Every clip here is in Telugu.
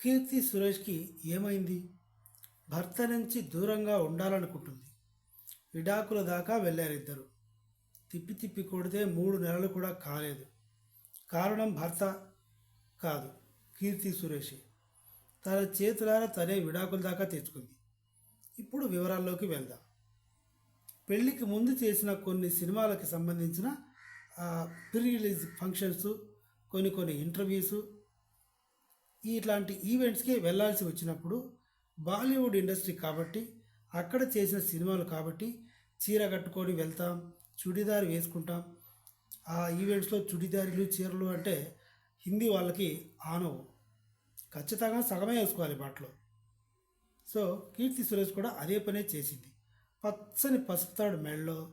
కీర్తి సురేష్కి ఏమైంది? భర్త నుంచి దూరంగా ఉండాలనుకుంటుంది. విడాకుల దాకా వెళ్ళారిద్దరు. తిప్పి తిప్పి కొడితే మూడు నెలలు కూడా కాలేదు. కారణం భర్త కాదు కీర్తి సురేషే. తన చేతులారా తనే విడాకుల దాకా తెచ్చుకుంది. ఇప్పుడు వివరాల్లోకి వెళ్దాం. పెళ్ళికి ముందు చేసిన కొన్ని సినిమాలకు సంబంధించిన ప్రీ రిలీజ్ ఫంక్షన్స్ కొన్ని కొన్ని ఇంటర్వ్యూస్ ఇట్లాంటి ఈవెంట్స్కి వెళ్ళాల్సి వచ్చినప్పుడు బాలీవుడ్ ఇండస్ట్రీ కాబట్టి అక్కడ చేసిన సినిమాలు కాబట్టి చీర కట్టుకొని వెళ్తాం చుడిదార్ వేసుకుంటాం. ఆ ఈవెంట్స్లో చుడిదారీలు చీరలు అంటే హిందీ వాళ్ళకి ఆనవు. ఖచ్చితంగా సగమే వేసుకోవాలి బట్టలు సో కీర్తి సురేష్ కూడా అదే పనే చేసింది. పచ్చని పసుపుతాడు మెళ్ళలో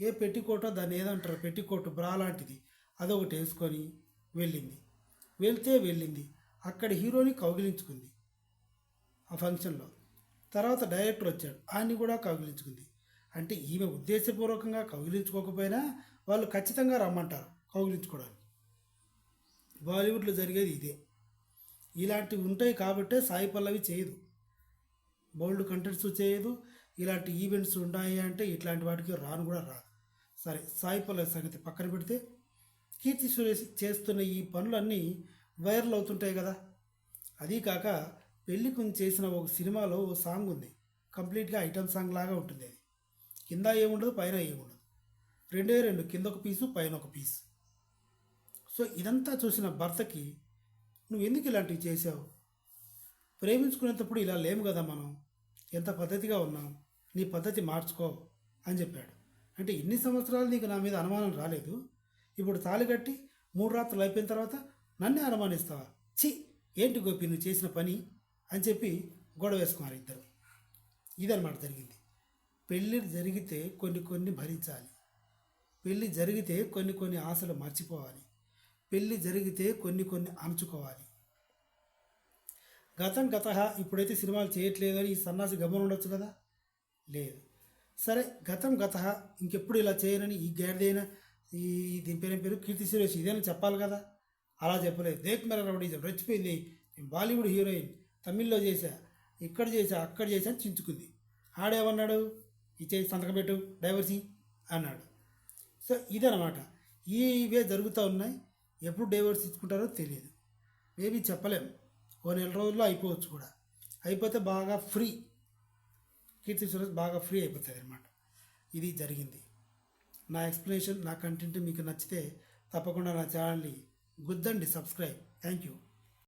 ఏ పెట్టికోటో దాన్ని ఏదంటారు? పెట్టికోటు బ్రా లాంటిది. అదొకటి వేసుకొని వెళ్ళింది. వెళ్తే వెళ్ళింది. అక్కడ హీరోని కౌగిలించుకుంది ఆ ఫంక్షన్లో. తర్వాత డైరెక్టర్ వచ్చాడు. ఆయన్ని కూడా కౌగిలించుకుంది. అంటే ఈమె ఉద్దేశపూర్వకంగా కౌగిలించుకోకపోయినా వాళ్ళు ఖచ్చితంగా రమ్మంటారు కౌగిలించుకోవడానికి. బాలీవుడ్లో జరిగేది ఇదే. ఇలాంటివి ఉంటాయి కాబట్టే సాయి పల్లవి చేయదు. బోల్డ్ కంటెంట్స్ చేయదు. ఇలాంటి ఈవెంట్స్ ఉన్నాయి అంటే ఇట్లాంటి వాటికి రాను కూడా రాదు. సరే సాయి పల్లవి సంగతి పక్కన పెడితే కీర్తి సురేష్ చేస్తున్న ఈ పనులన్నీ వైరల్ అవుతుంటాయి కదా. అదీ కాక పెళ్ళి కొంచెం చేసిన ఒక సినిమాలో ఓ సాంగ్ ఉంది. కంప్లీట్గా ఐటమ్ సాంగ్ లాగా ఉంటుంది అది. కింద ఏముండదు పైన ఏముండదు. రెండే రెండు కింద ఒక పీసు పైన ఒక పీస్. సో ఇదంతా చూసిన భర్తకి నువ్వు ఎందుకు ఇలాంటివి చేసావు ప్రేమించుకునేటప్పుడు ఇలా లేము కదా మనం. ఎంత పద్ధతిగా ఉన్నాం. నీ పద్ధతి మార్చుకో అని చెప్పాడు. అంటే ఇన్ని సంవత్సరాలు నీకు నా మీద అనుమానం రాలేదు. ఇప్పుడు తాళి కట్టి మూడు రాత్రులు అయిపోయిన తర్వాత నన్నే అనుమానిస్తావా? ఛీ ఏంటి గోపి నువ్వు చేసిన పని? అని చెప్పి గొడవ వేసుకున్నారు ఇద్దరు. ఇదన్నమాట జరిగింది. పెళ్ళి జరిగితే కొన్ని కొన్ని భరించాలి. పెళ్ళి జరిగితే కొన్ని కొన్ని ఆశలు మర్చిపోవాలి. పెళ్ళి జరిగితే కొన్ని కొన్ని అణుచుకోవాలి. గతం గత ఇప్పుడైతే సినిమాలు చేయట్లేదు అని ఈ సన్నాసి గమనం ఉండొచ్చు కదా? లేదు. సరే గతం గత ఇంకెప్పుడు ఇలా చేయనని ఈ గాడిదైన ఈ దీని పేరు పేరు? కీర్తి సురేష్ ఇదేనా చెప్పాలి కదా? అలా చెప్పలేదు. దేక్ మెర రౌడీజం రెచ్చిపోయింది. నేను బాలీవుడ్ హీరోయిన్. తమిళ్ళో చేశా. ఇక్కడ చేశా అక్కడ చేశా అని చించుకుంది. ఆడేమన్నాడు? ఇచ్చే సంతకం పెట్టు డైవర్సీ అన్నాడు. సో ఇదనమాట ఇవే జరుగుతూ ఉన్నాయి. ఎప్పుడు డైవర్స్ ఇచ్చుకుంటారో తెలియదు. మేబీ చెప్పలేం. ఓ నెల రోజుల్లో అయిపోవచ్చు కూడా. అయిపోతే బాగా ఫ్రీ. కీర్తి సురేష్ బాగా ఫ్రీ అయిపోతుంది అనమాట ఇది జరిగింది. నా ఎక్స్ప్లెనేషన్ నా కంటెంట్ మీకు నచ్చితే తప్పకుండా నా ఛానల్ని గుద్దండి సబ్స్క్రైబ్. Thank you.